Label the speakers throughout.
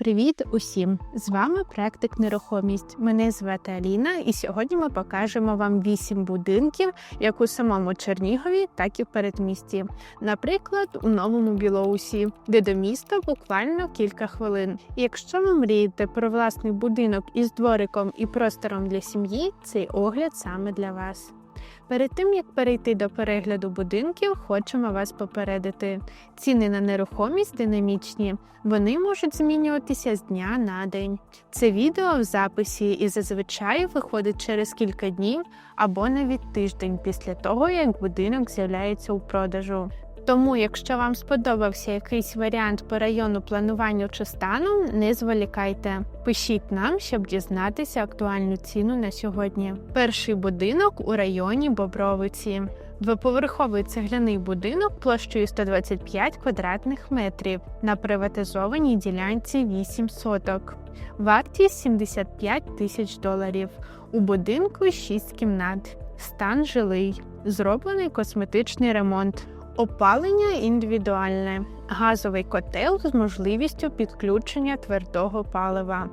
Speaker 1: Привіт усім! З вами практик нерухомість. Мене звати Аліна, і сьогодні ми покажемо вам 8 будинків, як у самому Чернігові, так і в передмісті. Наприклад, у новому Білоусі, де до міста буквально кілька хвилин. І якщо ви мрієте про власний будинок із двориком і простором для сім'ї, цей огляд саме для вас. Перед тим як перейти до перегляду будинків, хочемо вас попередити. Ціни на нерухомість динамічні, вони можуть змінюватися з дня на день. Це відео в записі і зазвичай виходить через кілька днів або навіть тиждень після того, як будинок з'являється у продажу. Тому, якщо вам сподобався якийсь варіант по району плануванню чи стану, не зволікайте. Пишіть нам, щоб дізнатися актуальну ціну на сьогодні. Перший будинок у районі Бобровиці. Двоповерховий цегляний будинок площею 125 квадратних метрів на приватизованій ділянці 8 соток. Вартість 75 тисяч доларів. У будинку 6 кімнат. Стан жилий. Зроблений косметичний ремонт. Опалення індивідуальне, газовий котел з можливістю підключення твердого палива,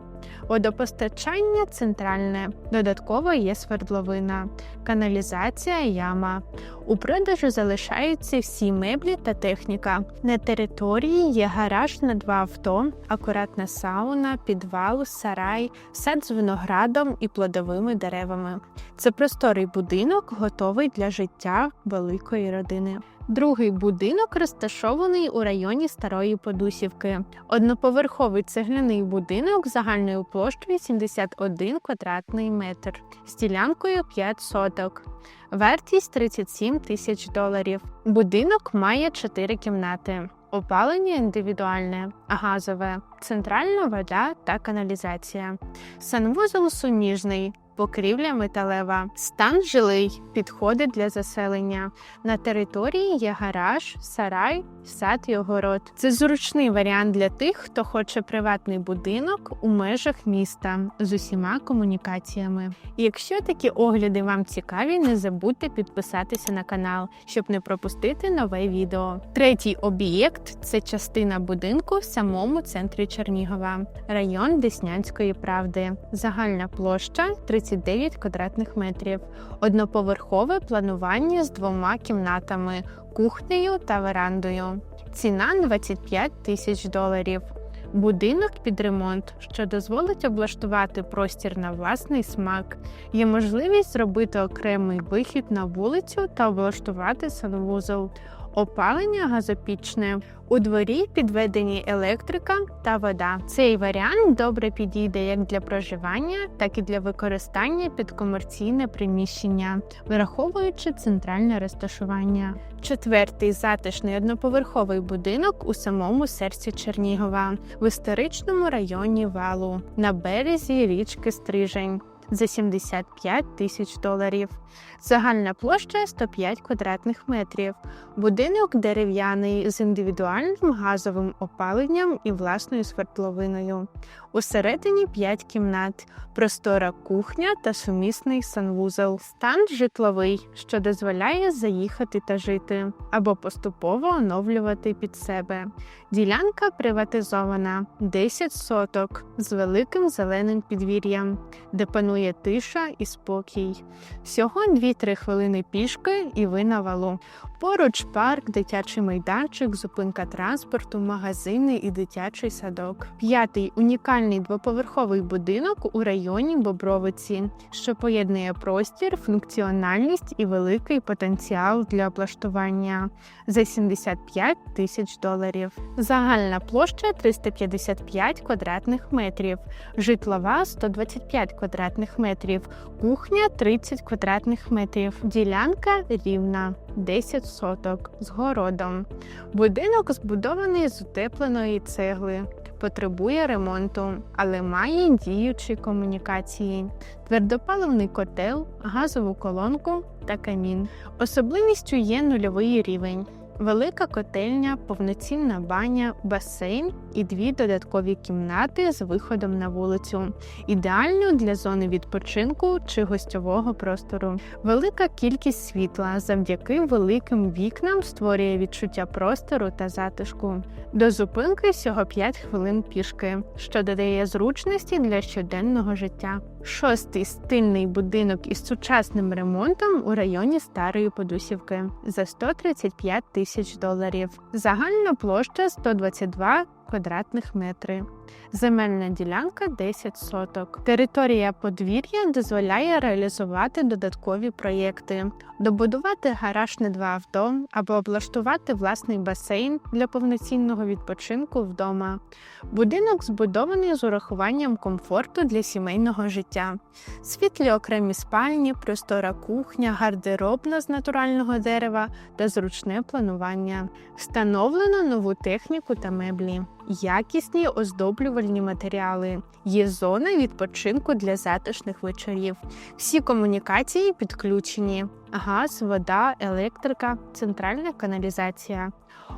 Speaker 1: водопостачання центральне, додатково є свердловина, каналізація яма. У продажу залишаються всі меблі та техніка. На території є гараж на два авто, акуратна сауна, підвал, сарай, сад з виноградом і плодовими деревами. Це просторий будинок, готовий для життя великої родини. Другий будинок розташований у районі Старої Подусівки. Одноповерховий цегляний будинок загальною площею 71 квадратний метр з ділянкою 5 соток. Вартість 37 тисяч доларів. Будинок має 4 кімнати. Опалення індивідуальне, газове, центральна вода та каналізація. Санвузол суміжний, покрівля металева, стан жилий, підходить для заселення. На території є гараж, сарай, сад і огород. Це зручний варіант для тих, хто хоче приватний будинок у межах міста з усіма комунікаціями. Якщо такі огляди вам цікаві, не забудьте підписатися на канал, щоб не пропустити нове відео. Третій об'єкт це частина будинку в самому центрі Чернігова, район Деснянської правди. Загальна площа 39 квадратних метрів, одноповерхове планування з двома кімнатами, кухнею та верандою. Ціна 25 тисяч доларів. Будинок під ремонт, що дозволить облаштувати простір на власний смак. Є можливість зробити окремий вихід на вулицю та облаштувати санвузол. Опалення газопічне. У дворі підведені електрика та вода. Цей варіант добре підійде як для проживання, так і для використання під комерційне приміщення, враховуючи центральне розташування. Четвертий затишний одноповерховий будинок у самому серці Чернігова в історичному районі Валу на березі річки Стрижень за 75 тисяч доларів. Загальна площа 105 квадратних метрів. Будинок дерев'яний з індивідуальним газовим опаленням і власною свердловиною. Усередині 5 кімнат, простора кухня та сумісний санвузол. Стан житловий, що дозволяє заїхати та жити або поступово оновлювати під себе. Ділянка приватизована 10 соток з великим зеленим підвір'ям, де панує тиша і спокій. Всього 2-3 хвилини пішки і ви на валу. Поруч парк, дитячий майданчик, зупинка транспорту, магазини і дитячий садок. П'ятий унікальний двоповерховий будинок у районі Бобровиці, що поєднує простір, функціональність і великий потенціал для облаштування за 75 тисяч доларів. Загальна площа 355 квадратних метрів, житлова 125 квадратних метрів, кухня 30 квадратних метрів, ділянка рівна 10 соток з городом. Будинок збудований з утепленої цегли, потребує ремонту, але має діючі комунікації, твердопаливний котел, газову колонку та камін. Особливістю є нульовий рівень. Велика котельня, повноцінна баня, басейн і дві додаткові кімнати з виходом на вулицю, ідеально для зони відпочинку чи гостьового простору. Велика кількість світла завдяки великим вікнам створює відчуття простору та затишку. До зупинки всього 5 хвилин пішки, що додає зручності для щоденного життя. Шостий стильний будинок із сучасним ремонтом у районі Старої Подусівки за 135 тисяч доларів. Загальна площа 122 квадратних метри. Земельна ділянка 10 соток. Територія подвір'я дозволяє реалізувати додаткові проєкти, добудувати гараж на два авто або облаштувати власний басейн для повноцінного відпочинку вдома. Будинок збудований з урахуванням комфорту для сімейного життя. Світлі окремі спальні, простора кухня, гардеробна з натурального дерева та зручне планування. Встановлено нову техніку та меблі, якісні оздоблювальні матеріали. Є зона відпочинку для затишних вечорів. Всі комунікації підключені: газ, вода, електрика, центральна каналізація,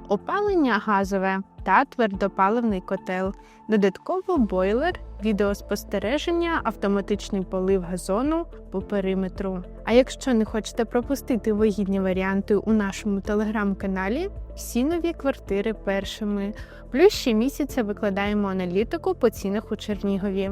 Speaker 1: опалення газове та твердопаливний котел, додатково бойлер, відеоспостереження, автоматичний полив газону по периметру. А якщо не хочете пропустити вигідні варіанти у нашому телеграм-каналі, всі нові квартири першими. Плюс щомісяця викладаємо аналітику по цінах у Чернігові.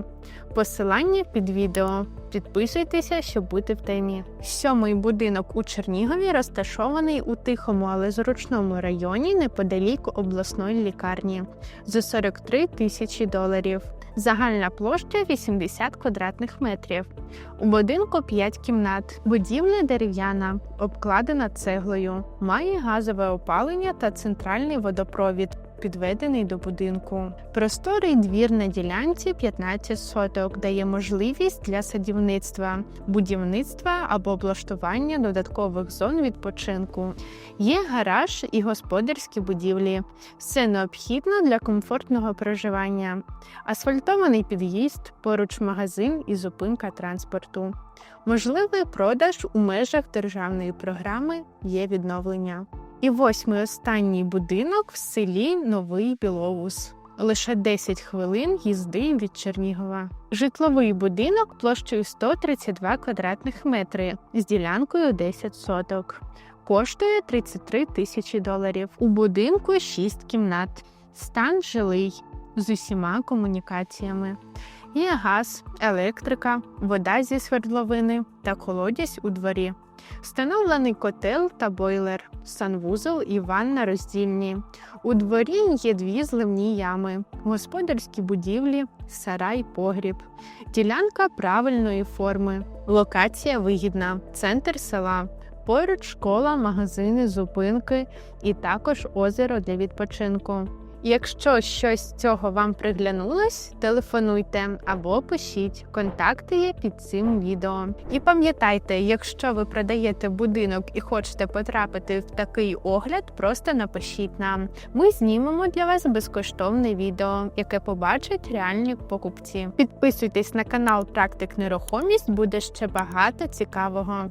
Speaker 1: Посилання під відео. Підписуйтеся, щоб бути в темі. Сьомий будинок у Чернігові розташований у тихому, але зручному районі неподалік обласної лікарні за 43 тисячі доларів. Загальна площа 80 квадратних метрів. У будинку 5 кімнат. Будівля дерев'яна, обкладена цеглою, має газове опалення та центральний водопровід. Підведений до будинку. Просторий двір на ділянці 15 соток дає можливість для садівництва, будівництва або облаштування додаткових зон відпочинку. Є гараж і господарські будівлі. Все необхідно для комфортного проживання. Асфальтований під'їзд, поруч магазин і зупинка транспорту. Можливий продаж у межах державної програми є відновлення. І восьмий останній будинок в селі Новий Білоус. Лише 10 хвилин їзди від Чернігова. Житловий будинок площею 132 квадратних метри з ділянкою 10 соток. Коштує 33 тисячі доларів. У будинку 6 кімнат. Стан жилий з усіма комунікаціями. Є газ, електрика, вода зі свердловини та колодязь у дворі. Встановлений котел та бойлер, санвузол і ванна роздільні. У дворі є дві зливні ями, господарські будівлі, сарай, погріб, ділянка правильної форми, локація вигідна, центр села. Поруч школа, магазини, зупинки і також озеро для відпочинку. Якщо щось з цього вам приглянулось, телефонуйте або пишіть. Контакти є під цим відео. І пам'ятайте, якщо ви продаєте будинок і хочете потрапити в такий огляд, просто напишіть нам. Ми знімемо для вас безкоштовне відео, яке побачать реальні покупці. Підписуйтесь на канал Практик Нерухомість, буде ще багато цікавого.